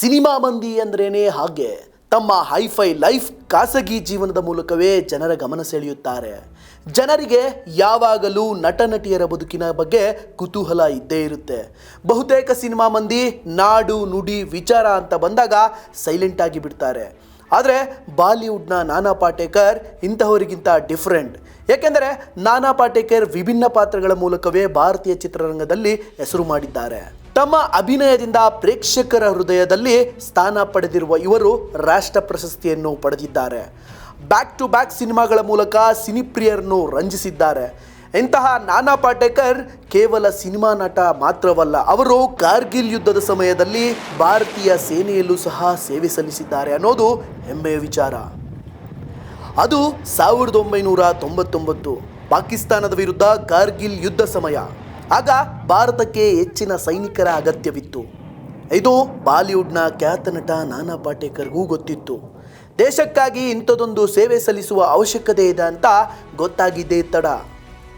Cinema ಮಂದಿ ಅಂದ್ರೇನೆ ಹಾಗೆ. ತಮ್ಮ ಹೈಫೈ ಲೈಫ್ ಖಾಸಗಿ ಜೀವನದ ಮೂಲಕವೇ ಜನರ ಗಮನ ಸೆಳೆಯುತ್ತಾರೆ. ಜನರಿಗೆ ಯಾವಾಗಲೂ ನಟ ನಟಿಯರ ಬದುಕಿನ ಬಗ್ಗೆ ಕುತೂಹಲ ಇದ್ದೇ ಇರುತ್ತೆ. ಬಹುತೇಕ ಸಿನಿಮಾ ಮಂದಿ ನಾಡು, ನುಡಿ, ವಿಚಾರ ಅಂತ ಬಂದಾಗ ಸೈಲೆಂಟ್ ಆಗಿ ಬಿಡ್ತಾರೆ. ಆದರೆ ಬಾಲಿವುಡ್ನ ನಾನಾ ಪಾಟೇಕರ್ ಇಂತಹವರಿಗಿಂತ ಡಿಫ್ರೆಂಟ್. ಏಕೆಂದರೆ ನಾನಾ ಪಾಟೇಕರ್ ವಿಭಿನ್ನ ಪಾತ್ರಗಳ ಮೂಲಕವೇ ಭಾರತೀಯ ಚಿತ್ರರಂಗದಲ್ಲಿ ಹೆಸರು ಮಾಡಿದ್ದಾರೆ. ತಮ್ಮ ಅಭಿನಯದಿಂದ ಪ್ರೇಕ್ಷಕರ ಹೃದಯದಲ್ಲಿ ಸ್ಥಾನ ಪಡೆದಿರುವ ಇವರು ರಾಷ್ಟ್ರ ಪ್ರಶಸ್ತಿಯನ್ನು ಪಡೆದಿದ್ದಾರೆ. ಬ್ಯಾಕ್ ಟು ಬ್ಯಾಕ್ ಸಿನಿಮಾಗಳ ಮೂಲಕ ಸಿನಿಪ್ರಿಯರನ್ನು ರಂಜಿಸಿದ್ದಾರೆ. ಇಂತಹ ನಾನಾ ಪಾಟೇಕರ್ ಕೇವಲ ಸಿನಿಮಾ ನಟ ಮಾತ್ರವಲ್ಲ, ಅವರು ಕಾರ್ಗಿಲ್ ಯುದ್ಧದ ಸಮಯದಲ್ಲಿ ಭಾರತೀಯ ಸೇನೆಯಲ್ಲೂ ಸಹ ಸೇವೆ ಸಲ್ಲಿಸಿದ್ದಾರೆ ಅನ್ನೋದು ಹೆಮ್ಮೆಯ ವಿಚಾರ. ಅದು ಸಾವಿರದ ಒಂಬೈನೂರ ತೊಂಬತ್ತೊಂಬತ್ತು, ಪಾಕಿಸ್ತಾನದ ವಿರುದ್ಧ ಕಾರ್ಗಿಲ್ ಯುದ್ಧ ಸಮಯ. ಆಗ ಭಾರತಕ್ಕೆ ಹೆಚ್ಚಿನ ಸೈನಿಕರ ಅಗತ್ಯವಿತ್ತು. ಇದು ಬಾಲಿವುಡ್ನ ಖ್ಯಾತ ನಟ ನಾನಾ ಪಾಟೇಕರ್ಗೂ ಗೊತ್ತಿತ್ತು. ದೇಶಕ್ಕಾಗಿ ಇಂಥದೊಂದು ಸೇವೆ ಸಲ್ಲಿಸುವ ಅವಶ್ಯಕತೆ ಇದೆ ಅಂತ ಗೊತ್ತಾಗಿದ್ದೇ ತಡ.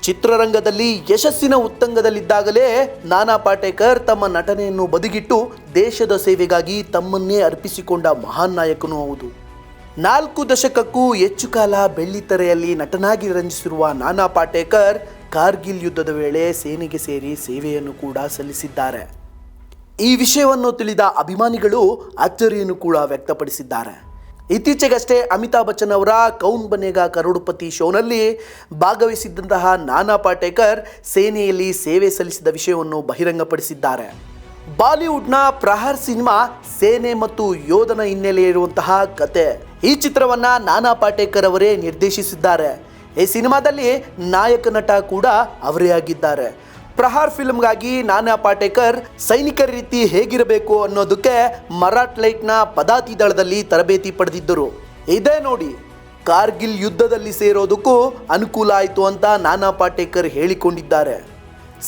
ಚಿತ್ರರಂಗದಲ್ಲಿ ಯಶಸ್ಸಿನ ಉತ್ತಂಗದಲ್ಲಿದ್ದಾಗಲೇ ನಾನಾ ಪಾಟೇಕರ್ ತಮ್ಮ ನಟನೆಯನ್ನು ಬದಿಗಿಟ್ಟು ದೇಶದ ಸೇವೆಗಾಗಿ ತಮ್ಮನ್ನೇ ಅರ್ಪಿಸಿಕೊಂಡ ಮಹಾನ್ ನಾಯಕನೂ ಹೌದು. ನಾಲ್ಕು ದಶಕಕ್ಕೂ ಹೆಚ್ಚು ಕಾಲ ಬೆಳ್ಳಿತೆರೆಯಲ್ಲಿ ನಟನಾಗಿ ರಂಜಿಸಿರುವ ನಾನಾ ಪಾಟೇಕರ್ ಕಾರ್ಗಿಲ್ ಯುದ್ಧದ ವೇಳೆ ಸೇನೆಗೆ ಸೇರಿ ಸೇವೆಯನ್ನು ಕೂಡ ಸಲ್ಲಿಸಿದ್ದಾರೆ. ಈ ವಿಷಯವನ್ನು ತಿಳಿದ ಅಭಿಮಾನಿಗಳು ಅಚ್ಚರಿಯನ್ನು ಕೂಡ ವ್ಯಕ್ತಪಡಿಸಿದ್ದಾರೆ. ಇತ್ತೀಚೆಗಷ್ಟೇ ಅಮಿತಾಬ್ ಬಚ್ಚನ್ ಅವರ ಕೌನ್ ಬನೇಗ ಕರೋಡುಪತಿ ಶೋನಲ್ಲಿ ಭಾಗವಹಿಸಿದ್ದಂತಹ ನಾನಾ ಪಾಟೇಕರ್ ಸೇನೆಯಲ್ಲಿ ಸೇವೆ ಸಲ್ಲಿಸಿದ ವಿಷಯವನ್ನು ಬಹಿರಂಗಪಡಿಸಿದ್ದಾರೆ. ಬಾಲಿವುಡ್ನ ಪ್ರಹರ್ ಸಿನಿಮಾ ಸೇನೆ ಮತ್ತು ಯೋಧನ ಹಿನ್ನೆಲೆ ಇರುವಂತಹ ಕತೆ. ಈ ಚಿತ್ರವನ್ನ ನಾನಾ ಪಾಟೇಕರ್ ಅವರೇ ನಿರ್ದೇಶಿಸಿದ್ದಾರೆ. ಈ ಸಿನಿಮಾದಲ್ಲಿ ನಾಯಕ ನಟ ಕೂಡ ಅವರೇ ಆಗಿದ್ದಾರೆ. ಪ್ರಹಾರ್ ಫಿಲ್ಮ್ಗಾಗಿ ನಾನಾ ಪಾಟೇಕರ್ ಸೈನಿಕರ ರೀತಿ ಹೇಗಿರಬೇಕು ಅನ್ನೋದಕ್ಕೆ ಮರಾಠ್ ಲೈಟ್ನ ಪದಾತಿ ದಳದಲ್ಲಿ ತರಬೇತಿ ಪಡೆದಿದ್ದರು. ಇದೇ ನೋಡಿ, ಕಾರ್ಗಿಲ್ ಯುದ್ಧದಲ್ಲಿ ಸೇರೋದಕ್ಕೂ ಅನುಕೂಲ ಆಯಿತು ಅಂತ ನಾನಾ ಪಾಟೇಕರ್ ಹೇಳಿಕೊಂಡಿದ್ದಾರೆ.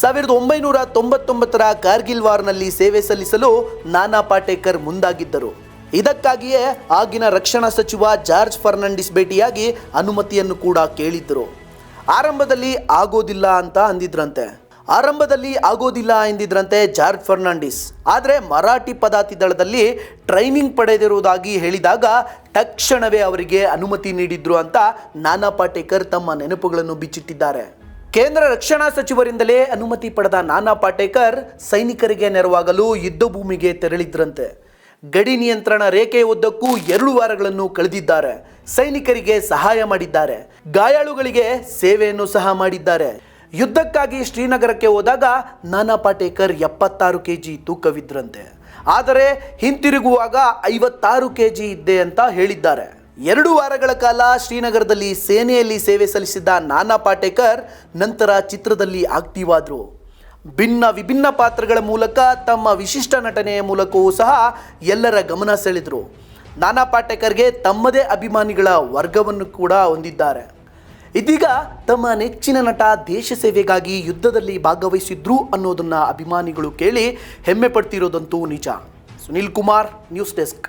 ಸಾವಿರದ ಒಂಬೈನೂರ ತೊಂಬತ್ತೊಂಬತ್ತರ ಕಾರ್ಗಿಲ್ ವಾರ್ನಲ್ಲಿ ಸೇವೆ ಸಲ್ಲಿಸಲು ನಾನಾ ಪಾಟೇಕರ್ ಮುಂದಾಗಿದ್ದರು. ಇದಕ್ಕಾಗಿಯೇ ಆಗಿನ ರಕ್ಷಣಾ ಸಚಿವ ಜಾರ್ಜ್ ಫರ್ನಾಂಡಿಸ್ ಭೇಟಿಯಾಗಿ ಅನುಮತಿಯನ್ನು ಕೂಡ ಕೇಳಿದ್ದರು. ಆರಂಭದಲ್ಲಿ ಆಗೋದಿಲ್ಲ ಅಂತ ಅಂದಿದ್ರಂತೆ. ಆರಂಭದಲ್ಲಿ ಆಗೋದಿಲ್ಲ ಎಂದಿದ್ರಂತೆ ಜಾರ್ಜ್ ಫರ್ನಾಂಡಿಸ್. ಆದರೆ ಮರಾಠಿ ಪದಾತಿ ದಳದಲ್ಲಿ ಟ್ರೈನಿಂಗ್ ಪಡೆದಿರುವುದಾಗಿ ಹೇಳಿದಾಗ ತಕ್ಷಣವೇ ಅವರಿಗೆ ಅನುಮತಿ ನೀಡಿದ್ರು ಅಂತ ನಾನಾ ಪಾಟೇಕರ್ ತಮ್ಮ ನೆನಪುಗಳನ್ನು ಬಿಚ್ಚಿಟ್ಟಿದ್ದಾರೆ. ಕೇಂದ್ರ ರಕ್ಷಣಾ ಸಚಿವರಿಂದಲೇ ಅನುಮತಿ ಪಡೆದ ನಾನಾ ಪಾಟೇಕರ್ ಸೈನಿಕರಿಗೆ ನೆರವಾಗಲು ಯುದ್ಧ ಭೂಮಿಗೆ ತೆರಳಿದ್ರಂತೆ. ಗಡಿ ನಿಯಂತ್ರಣ ರೇಖೆಯ ಉದ್ದಕ್ಕೂ ಎರಡು ವಾರಗಳನ್ನು ಕಳೆದಿದ್ದಾರೆ. ಸೈನಿಕರಿಗೆ ಸಹಾಯ ಮಾಡಿದ್ದಾರೆ. ಗಾಯಾಳುಗಳಿಗೆ ಸೇವೆಯನ್ನು ಸಹ ಮಾಡಿದ್ದಾರೆ. ಯುದ್ಧಕ್ಕಾಗಿ ಶ್ರೀನಗರಕ್ಕೆ ಹೋದಾಗ ನಾನಾ ಪಾಟೇಕರ್ ಎಪ್ಪತ್ತಾರು ಕೆ ಜಿ ತೂಕವಿದ್ರಂತೆ. ಆದರೆ ಹಿಂತಿರುಗುವಾಗ ಐವತ್ತಾರು ಕೆ ಜಿ ಇದ್ದೆ ಅಂತ ಹೇಳಿದ್ದಾರೆ. ಎರಡು ವಾರಗಳ ಕಾಲ ಶ್ರೀನಗರದಲ್ಲಿ ಸೇನೆಯಲ್ಲಿ ಸೇವೆ ಸಲ್ಲಿಸಿದ್ದ ನಾನಾ ಪಾಟೇಕರ್ ನಂತರ ಚಿತ್ರದಲ್ಲಿ ಆಕ್ಟಿವ್ ಆದರು. ಭಿನ್ನ ವಿಭಿನ್ನ ಪಾತ್ರಗಳ ಮೂಲಕ ತಮ್ಮ ವಿಶಿಷ್ಟ ನಟನೆಯ ಮೂಲಕವೂ ಸಹ ಎಲ್ಲರ ಗಮನ ಸೆಳೆದರು. ನಾನಾ ಪಾಟೇಕರ್ಗೆ ತಮ್ಮದೇ ಅಭಿಮಾನಿಗಳ ವರ್ಗವನ್ನು ಕೂಡ ಹೊಂದಿದ್ದಾರೆ. ಇದೀಗ ತಮ್ಮ ನೆಚ್ಚಿನ ನಟ ದೇಶ ಸೇವೆಗಾಗಿ ಯುದ್ಧದಲ್ಲಿ ಭಾಗವಹಿಸಿದ್ರು ಅನ್ನೋದನ್ನು ಅಭಿಮಾನಿಗಳು ಕೇಳಿ ಹೆಮ್ಮೆ ಪಡ್ತಿರೋದಂತೂ ನಿಜ. Sunil Kumar, news desk.